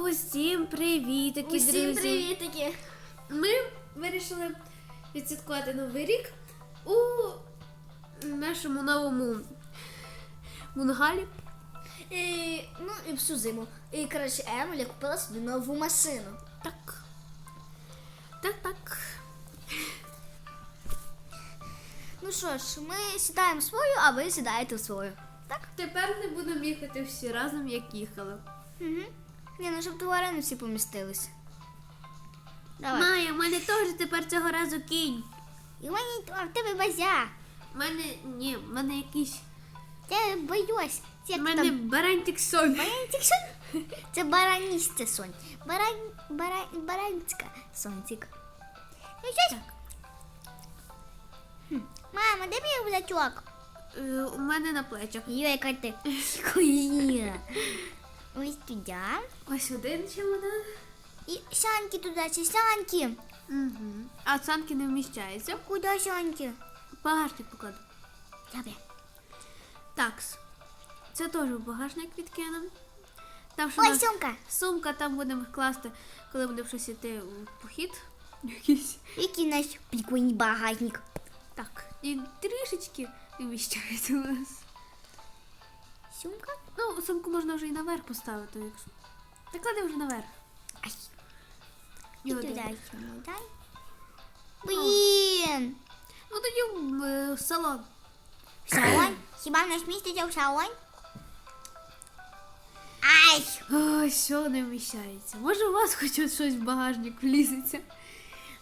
Усім привітики, Усім друзі! привітики! Ми вирішили відсвяткувати новий рік у нашому новому мунгалі. І, ну і всю зиму. І коротше, Емілі купила собі нову машину. Так. Так, так. Ну що ж, ми сідаємо в свою, а ви сідаєте в свою. Так? Тепер не будемо їхати всі разом, як їхали. Угу. Ні, ну щоб товари не всі помістились. Давай. Майя, в мене теж тепер цього разу кінь. І в мене а в тебе базя. У мене ні, в мене якийсь. Я боюсь. Це У мене там. барантик сон. Баранчик сон? Це бараністе сон. Баран... Баран... Баранська сонцик. Ну що? Так. Мама, де мій рюкзачок? Е, У мене на плечах. Йой, яка ти хуйня. Ось туди. Ось один чемодан. І санки туди, це санки. Угу. А санки не вміщаються. Куди санки? Багажник покладу. Добре. Такс. Це теж в багажник відкинемо. Там що Ой, нас- сумка. сумка, там будемо класти, коли будемо щось йти у похід. Якийсь. Який наш прикольний багажник. Так. І трішечки вміщається у нас. Сумка? Ну, сумку можна вже і наверх поставити, якщо. Та клади вже наверх. Ай. І туди дай. Блін. Ну тоді в, е, салон. Салон? Хіба в нас міститься в салон? Ай! Ой, що не вміщається. Може у вас хоч от щось в багажник влізеться.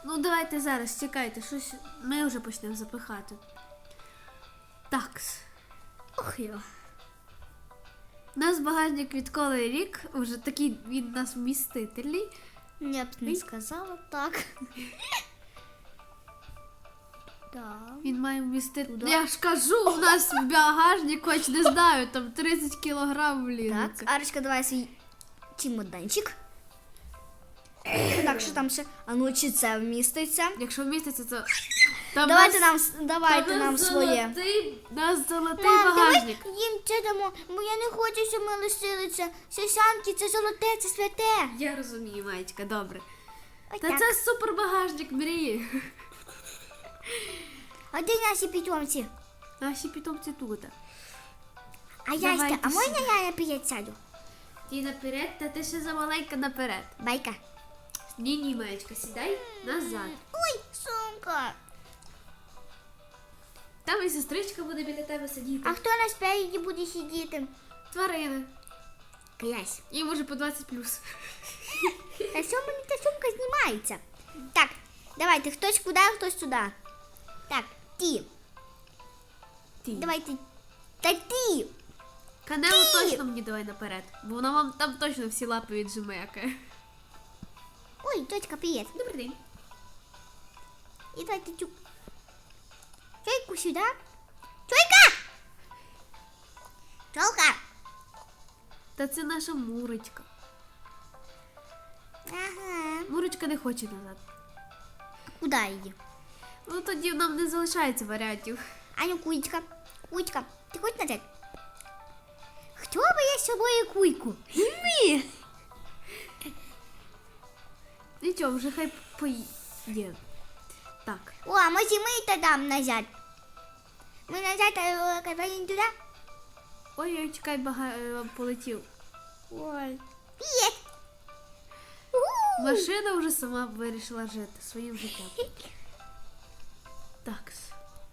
Ну, давайте зараз, чекайте, щось ми вже почнемо запихати. Такс. Ох йо. У нас багажник відколи рік, вже такий він у нас вмістительний. Я б не сказала так. Так. Він має вмістити. Я ж кажу, у нас в багажник, хоч не знаю, там 30 кілограм влізеться. Так, Арочка, давай свій чемоданчик. Так, що там ще? А ну чи це вміститься? Якщо вміститься, то. Там Давайте нас- нам, давайте нам своє. золотий- нас золотий Мам, багажник. давай їм це дамо, бо я не хочу, щоб ми лишилися. Це санки, це золоте, це святе. Я розумію, Маєчка, добре. Ось Та так. це супер багажник мрії. А де наші питомці? Наші питомці тут. А Давайте а можна я наперед сяду? Ти наперед, та ти ще замаленька наперед. Байка. Ні, ні, Маєчка, сідай назад. Ой, сумка. Там і сестричка буде біля тебе сидіти. А хто на спереді буде сидіти? Тварини. Клас. І може по 20 плюс. Та що мені та сумка знімається? Так, давайте, хтось куди, а хтось сюди. Так, ті. Ти. Давайте. Та ті. Канелу Ти. точно мені давай наперед, бо вона вам там точно всі лапи віджимає. Ой, дочка, привіт. Добрий день. І давайте цю. Чойку. Чойка! Чойка! Та це наша мурочка. Ага. Мурочка не хоче назад. Куди її? Ну тоді нам не залишається варіантів. Аню, куйчка. Куйчка, ти хочеш назад? Хто бере з собою куйку? Ми. Нічого, вже хай поїде. Так. О, а може ми та дам назад. Ми назад, а кавалін туди? Ой-ой, чекай, бага... е, полетів. Ой. У. Машина вже сама вирішила жити своїм життям. Так.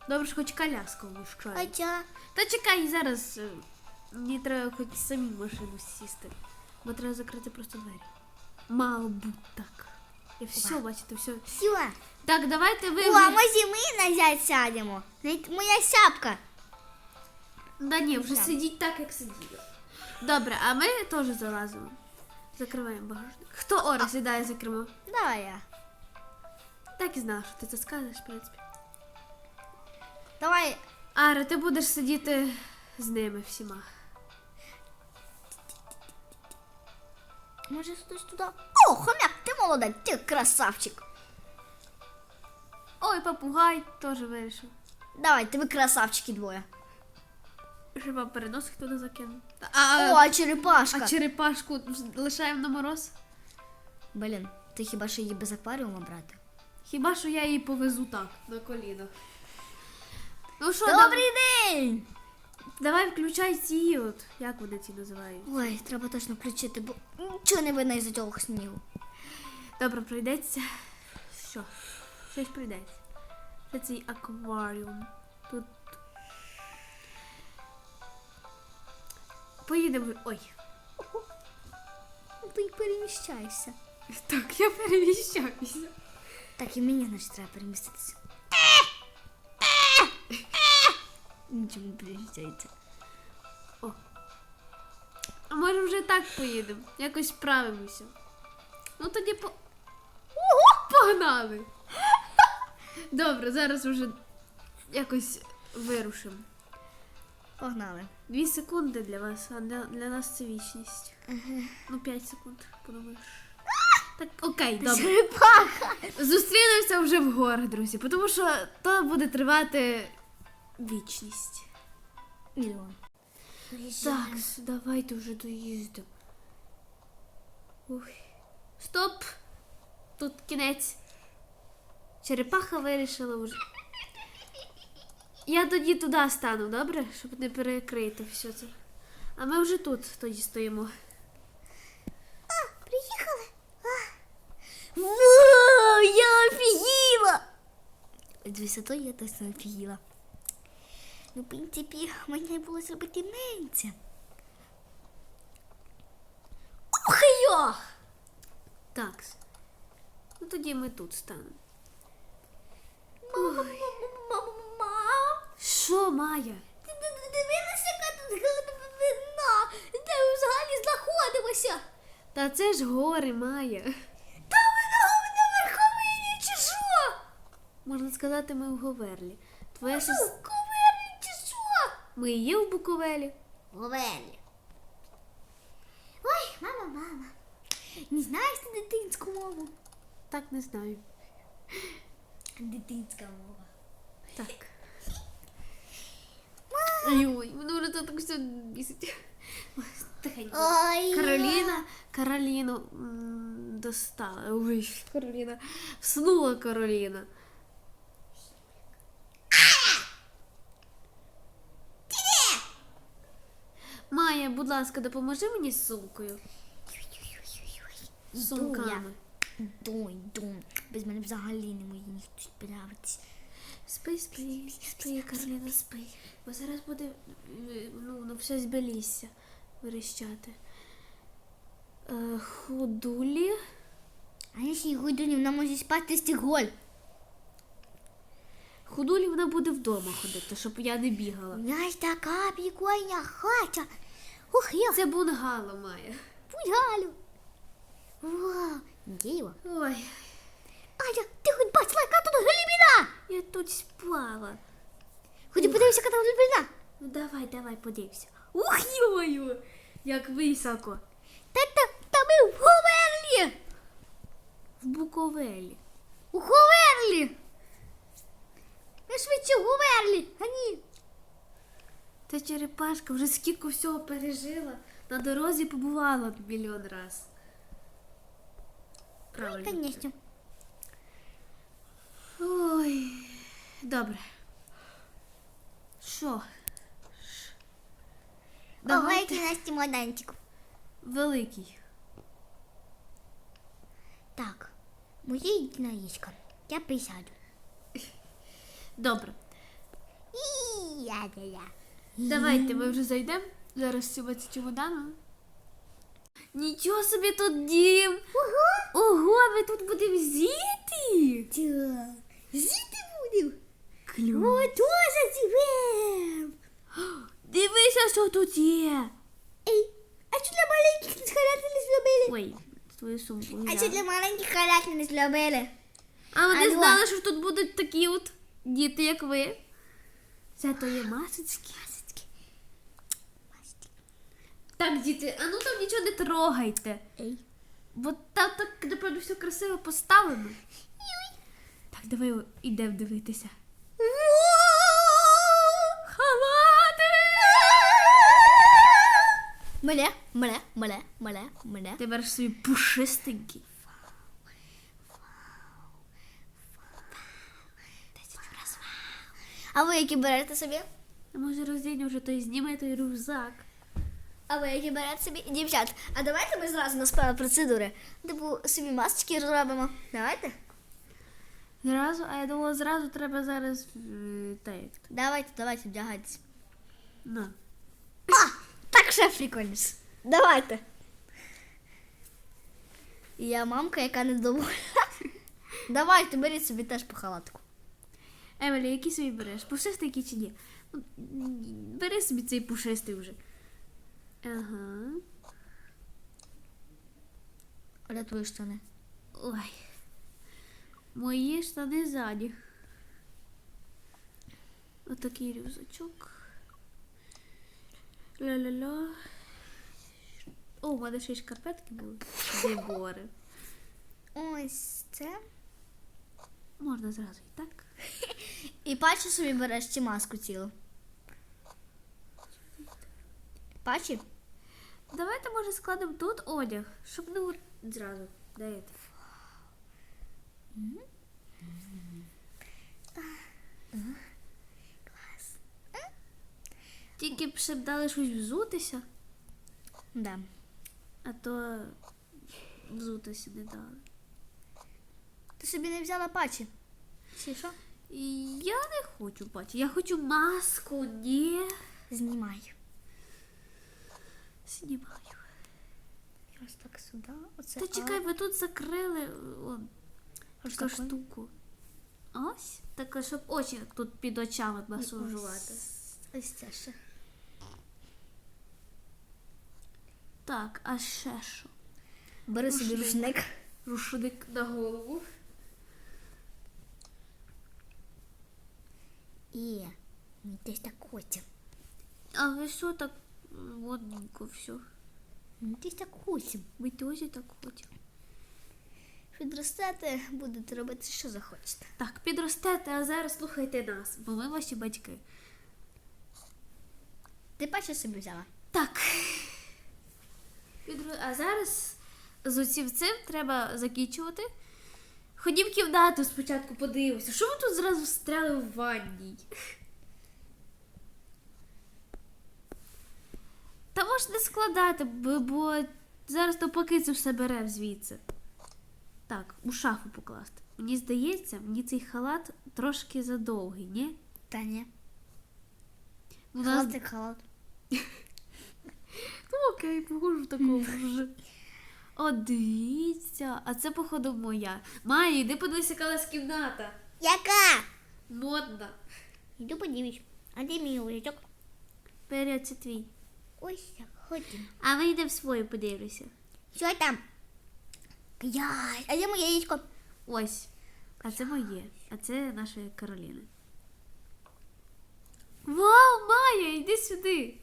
Добре, що хоч коляску вміщає. Хоча. Та чекай, зараз е, мені треба хоч самі в машину сісти. Бо треба закрити просто двері. Мало бути так. Я все, бачите, все. Все. Так, давайте ви. О, а ми назад сядемо? Навіть Моя шапка. Да ні, вже сидіть так, як сиділи. Добре, а ми теж залазимо. Закриваємо багажник. Хто Ора сідає за кермо? Давай я. Так і знала, що ти це скажеш, в принципі. Давай. Ара, ти будеш сидіти з ними всіма. Може хтось туди? О, хомяк, молодець, ти красавчик. Ой, попугай теж вирішив. Давайте, ви красавчики двоє. Щоб вам переносик туди закинув. А, О, черепашка. а черепашку лишаємо на мороз? Блін, ти хіба що її без акваріума брати? Хіба що я її повезу так, на колінах. Ну що, Добрий день! давай включай ці от. Як вони ці називають? Ой, треба точно включити, бо нічого не видно із цього снігу. Добре, прийдеться. Що? Щось прийдеться. Це цей акваріум. Тут. Поїдемо. Ой. Ти й переміщайся. Так, я переміщаюся. Так, і мені, значить, треба переміститися. Нічого не переміщається. О. А може вже так поїдемо? Якось справимося. Ну тоді по. Погнали! Добре, зараз вже якось вирушимо. Погнали. Дві секунди для вас, а для, для нас це вічність. Ну, п'ять секунд, подумаєш. Так, окей, добре. Черепаха! Зустрінемося вже в горах, друзі, тому що то буде тривати вічність. Мільйон. Так, давайте вже доїздимо. Ух. Стоп! Тут кінець. Черепаха вирішила вже. Я тоді туди стану, добре? Щоб не перекрити все це. А ми вже тут тоді стоїмо. Приїхали. Вау, я офігіла! З висотою я точно офігіла. Ну, в принципі, мені було зробити менше. Ох, йох! Так. Ну тоді ми тут станемо. Мама, мама, мама. Що, Майя? Ти дивилася, яка тут глибина? Де ми взагалі знаходимося? Та це ж гори, Майя. Та ми на, на верховині чи що? Можна сказати, ми в Говерлі. Твоя сестра. Коверлі чи що? Ми є в Буковелі. Говерлі. Ой, мама, мама. Не знаєш ти дитинську? Так не знаю. Дитинська мова. Так. Ой, мене вже це так все бісить. Ой, Тихенько. Ой, Кароліна, Кароліну м, достала. Ой, Кароліна. Вснула Кароліна. Майя, будь ласка, допоможи мені з сумкою. З сумками. Йду, йду. Без мене взагалі не мої ніхто справиться. Спи, спи, спи, Кароліна, спи. Бо зараз буде ну, ну все збелісся виріщати. Е, худулі. А якщо його йду, вона може спати стіголь. Худулі вона буде вдома ходити, щоб я не бігала. У нас така прикольна хата. Ух, я Це бунгало має. пугалю. Вау, діво. Ой, Аля, ти хоч бачила, яка тут глибина? я тут сплава. Ході подивися, яка там глибина. Ну давай, давай, подився. Ух йою! Як високо. Та, та, та ми в Говерлі. В Буковелі. У Говерлі. Ми швидше в Говерлі. А ні. Та черепашка вже скільки всього пережила. На дорозі побувала мільйон раз. Правильно. Конечно. Ой, добре. Що? Давайте на чемоданчик. Великий. Так, моя єдина річка. Я присяду. Добре. І я, я, я. Давайте ми вже зайдемо. Зараз цю чемоданом. Нічого собі тут дім. Ого. Ого, ми тут будемо зіти. Так. Жити будемо. Клю. О, тоже живем. Дивися, що тут є. Ей, а що для маленьких халятів не зробили? Ой, твою сумку. А що для маленьких халятів не зробили? А вони Алло. знали, що тут будуть такі от діти, як ви. Це то є. Масочки. Так, діти, а ну там нічого не трогайте. Ей. Бо там так, напевно, все красиво поставлено. Так, давай ідемо дивитися. Халати! Мене, мене, мене, мене, мене. Ти береш собі пушистенький. А ви які берете собі? Може роздінь вже той зніме той рюкзак. А ви які берете собі? Дівчат, а давайте ми зразу на справи процедури. Типу собі масочки зробимо. Давайте? Зразу, а я думала, зразу треба зараз е, та як то. Давайте, давайте, вдягайтесь. На. А! Так ще прикольніше. Давайте. Я мамка, яка не довольна. Давайте, беріть собі теж по халатку. Емілі, який собі береш? Пушистенький чи ні? Ну, Бери собі цей пушистий вже. Ага. А твої штани? Ой. Мої штани ззаді. Отакий рюкзачок. Ля-ля-ля. О, у мене ще й шкарпетки були. Дебори. Ось це. Можна зразу і так. І патчі собі береш чи маску цілу. Патчі? Давайте, може, складемо тут одяг, щоб не от зразу. Даєте. Клас. Тільки б ще б дали щось взутися, Да. а то взутися не дали. Ти собі не взяла патчі? Чи що? Я не хочу бачити. Я хочу маску, ні. Знімай. Знімаю. Ось так сюди. Оце. Та чекай, ви тут закрили о, Ось таку таку. штуку. Ось. Так, щоб очі тут під очами масажувати. Ось це ще. Так, а ще що? Бери собі Рушник. рушник. На голову. І десь так хочемо. А ви що так водненько все? Ми десь так хочемо. Ми теж так хочемо. Підростете, будете робити, що захочете. Так, підростете, а зараз слухайте нас, бо ми ваші батьки. Ти патчі собі взяла? Так. Підро- А зараз з усім цим треба закінчувати. Ходім кімнату спочатку подивимося. Що ви тут зразу встряли в ванній? Та можна складати, бо, зараз то поки це все бере звідси. Так, у шафу покласти. Мені здається, мені цей халат трошки задовгий, ні? Та ні. У нас Халат як халат. Ну, окей, похожу в такому вже. О, дивіться, а це, походу, моя. Майя, йди подивися, яка у нас кімната. Яка? Модна. Йду подивись. А де мій лужок? Бери, це твій. Ось так, ходім. А ми йдемо в свою подивлюся. Що там? Яй, а де моє яєчко? Ось. А це моє. А це нашої Кароліни. Вау, Майя, йди сюди.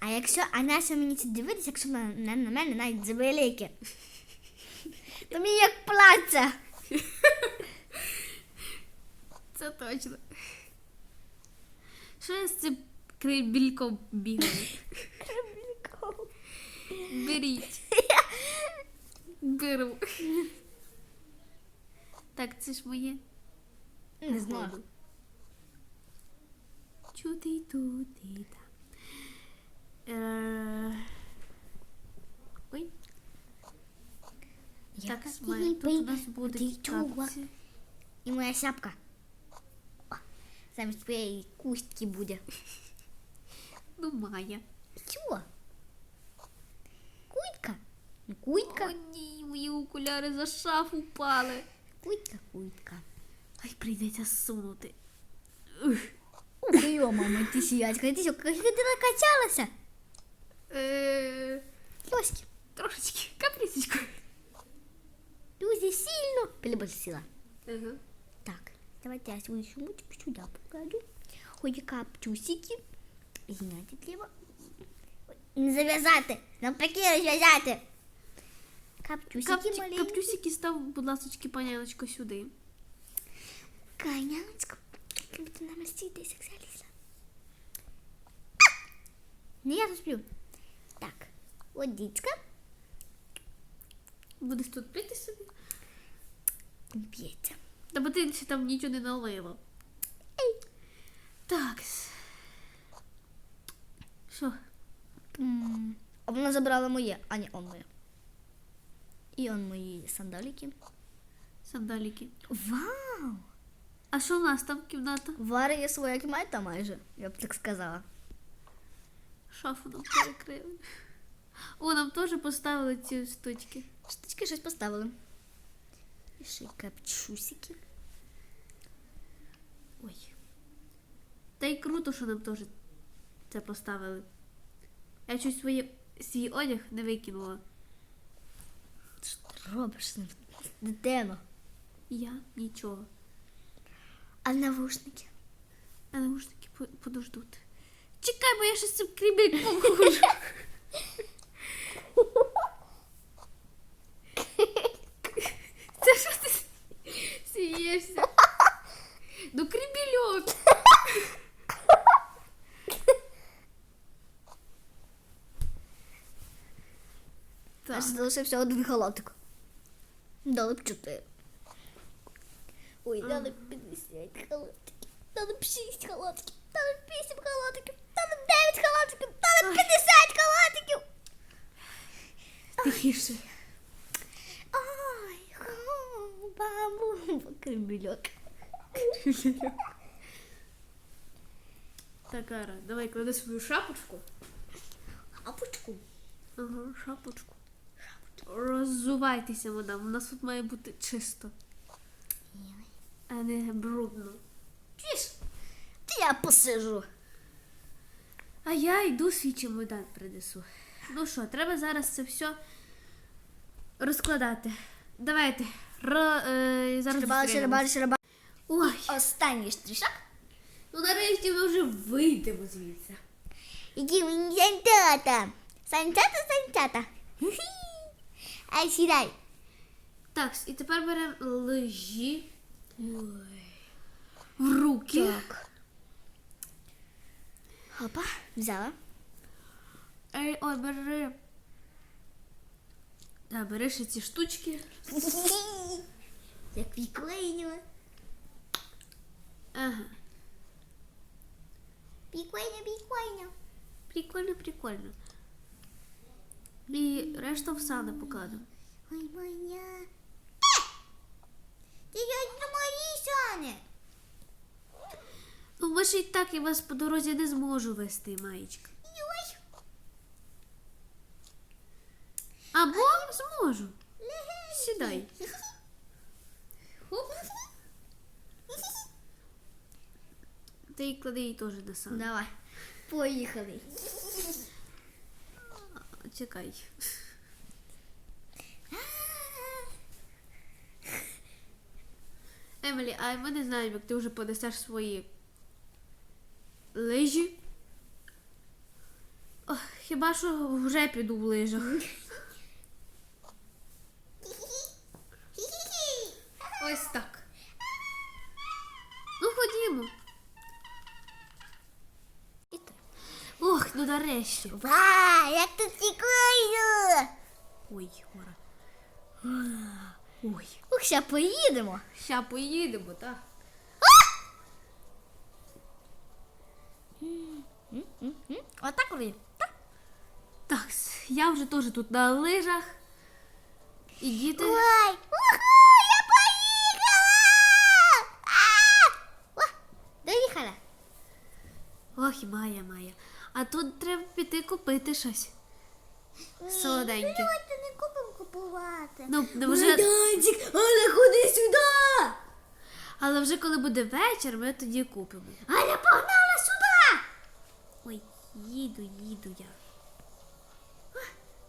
А якщо, а нащо мені це дивитися, якщо на, на, на мене навіть завелике? То мені як плаця. Це точно. Що я з цим крибільком бігаю? Беріть. Беру. Так, це ж моє. Не знаю. Чути тут і там. Е, Ой, так, Майя, тут у нас будуть капці. І моя шапка. О, замість твоєї кустки буде. Ну, Майя. Чого? Куйтка? Ну, О, Куйтка. ні, мої окуляри за шафу впали. Куйтка, куйтка. Ай, прийдеться сунути. Ух. Ух, йо, мама, ти сіячка. Ти що, ти накачалася? Е, Лоськи. Трошечки, каприсечку. Дуже сильно. Переборщила. Ага. Так, давайте я свою сумочку сюда покладу. Ході капчусики. Зняти треба. Не зав'язати. Навпаки розв'язати. Капчик, маленькі. каптюсики став, будь ласка, паняночко, сюди. Конячку. Как будто намаститесь, як залізла. Не, я тут сплю. Так, Водичка. Будеш тут пити собі? П'ється. Та бо ти ще там нічого не налила. Так. М, А вона забрала моє, а не он моє. І он мої сандаліки. Сандаліки. Вау! А що у нас там кімната? Варя є своя кімната майже, я б так сказала. Шафу нам перекрили. О, нам теж поставили ці штучки. Штучки щось поставили. І ще й капчусики. Ой. Та й круто, що нам теж Це поставили. Я щось свої, свій одяг не викинула. Що ти робиш з ним? Дитино. Я нічого. А навушники? А наушники по- подождуть. Чекай, бо я з цим крібельком хожу. Так. Аж залишився один халатик. Дали б чотири. Ой, дали б 50 халатиків. Дали б 6 халатиків. Дали б 8 халатиків. Дали б 9 халатиків. Дали б 50 халатиків. Тихіше. Ой, ху, бабу. Крембельок. Так, Ара, давай клади свою шапочку. Апочку. Ага, шапочку. Роззувайтеся, мадам. У нас тут має бути чисто, а не брудно. Чуєш? Та я посижу. А я йду свій чемодан принесу. Ну що, треба зараз це все розкладати. Давайте. Ро, е, зараз Шрабали, зустрінемось. шрабали, шрабали. Ой, Останній штришок. ну нарешті ми вже вийдемо звідси. Иди мені санчата. Санчата, санчата. Ай, сідай. Так, і тепер беремо лижі в руки. Так. Опа, взяла. Ей, ой, бери. Да, бери ще ці штучки. Як піклейніла. Ага. Піквейня, піквейня. Прикольно, прикольно. І решту в сани покладемо. Ой, моя. Ти я на моїй сани. Ну, ми ж і так я вас по дорозі не зможу вести, маєчка. Йой. Або зможу. Сідай. Хоп. Ти клади її теж на сани. Давай. Поїхали. Чекай. Емілі, а ми не знаємо, як ти вже понесеш свої лижі. Ох, хіба що вже піду в лижах. Ось так. Ну, ходімо. І ти. Ох, ну нарешті. Ва, як тут цікаво. Ой, гора. Ой. Ух, ще поїдемо. Ща поїдемо, так? Отак вроді. Так. Так, я вже теж тут на лижах. І діти. Ой, уху, я поїхала! А! О, доїхала. Ох, і Майя, Майя. А тут треба піти купити щось. Солоденьке. Давайте не купимо купувати. Ну, не вже... Майданчик, але ходи сюди! Але вже коли буде вечір, ми тоді купимо. Аля, погнала сюди! Ой, їду, їду я.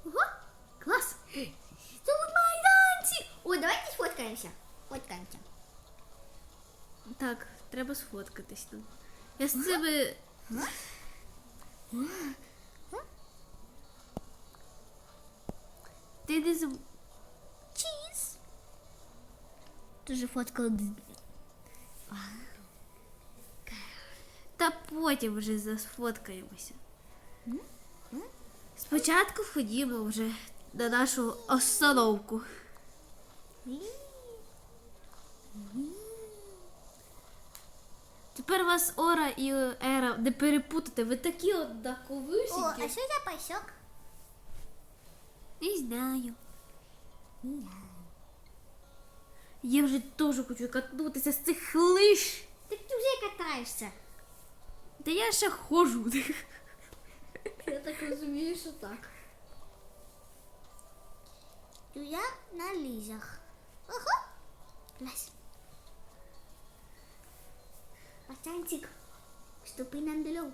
Ого, клас! Тут майданчик! Ой, давайте сфоткаємося. Фоткаємося. Так, треба сфоткатись там. Я з цими. Ти не з... Чіз. Дуже фоткала. Та потім вже засфоткаємося. Спочатку ходімо вже на нашу остановку. Тепер вас Ора і Ера не перепутати. Ви такі О, а що за пасок? Не знаю. Я вже теж хочу катнутися з цих лиш. Так ти вже катаєшся. Та я ще ходжу. Я так розумію, що так. Я на лізах. Ага. Лазь. Пацанчик, ступи нам долю.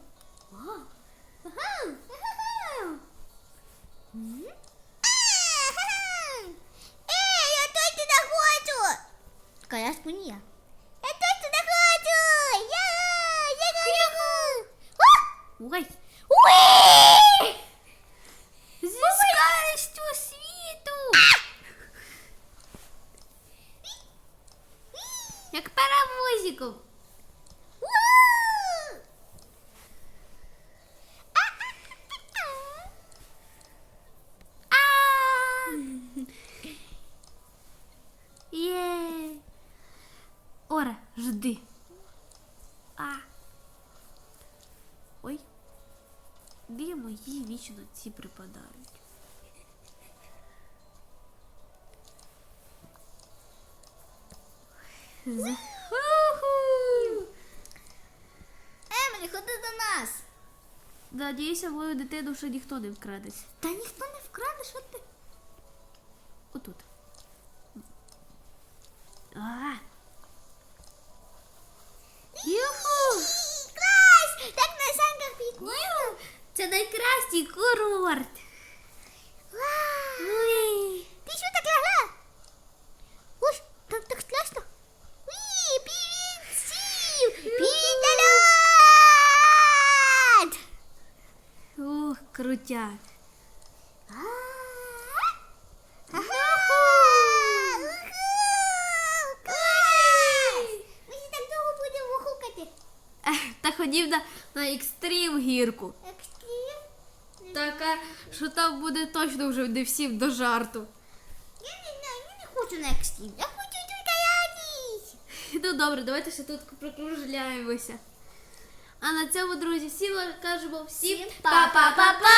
Ей, я точно не хочу. Конечно, мені я. Я точно не хочу. Я, я хочу. О! Ой, Уи! зі скоростю світу! Як паровозиком. А! Є. Ора, жди. А. Ой. Де мої ці припадають? Емілі, ходи до нас. Надіюся, мою дитину ще ніхто не вкрадеться. Та ніхто не вкраде, що ти? Отут. А! Юху! Клас! Так на санках прикольно. Це найкращий курорт. Вау! Уй! Ти що так лягла? Ой, там так страшно. Уй, привіт всім! Привіт, народ! Ух, крутяк. Ми ще так довго будемо хукати. Ех, Та ходів на, на екстрім Така, що там буде точно вже не всім до жарту. Я не знаю, я не хочу на екстрім. Я хочу тільки ядісь. Ну добре, давайте ще тут прокружляємося. А на цьому, друзі, всім кажемо всім па-па-па-па!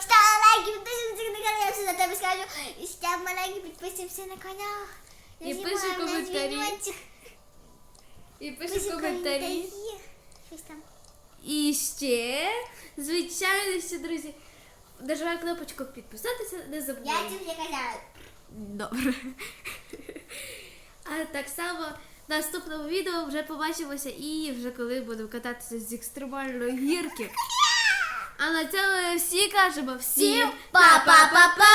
Став лайки, підписуємося на канал, я все за тебе скажу. І став лайки, підписуємося на канал. І пиши коментарі. І пиши коментарі. Щось там. І ще, звичайно, ще, друзі, нажимай кнопочку підписатися, не Я забувай. тобі казала. Добре. А так само в наступному відео вже побачимося і вже коли будемо кататися з екстремальної гірки. А на цьому всі кажемо всім па-па-па-па!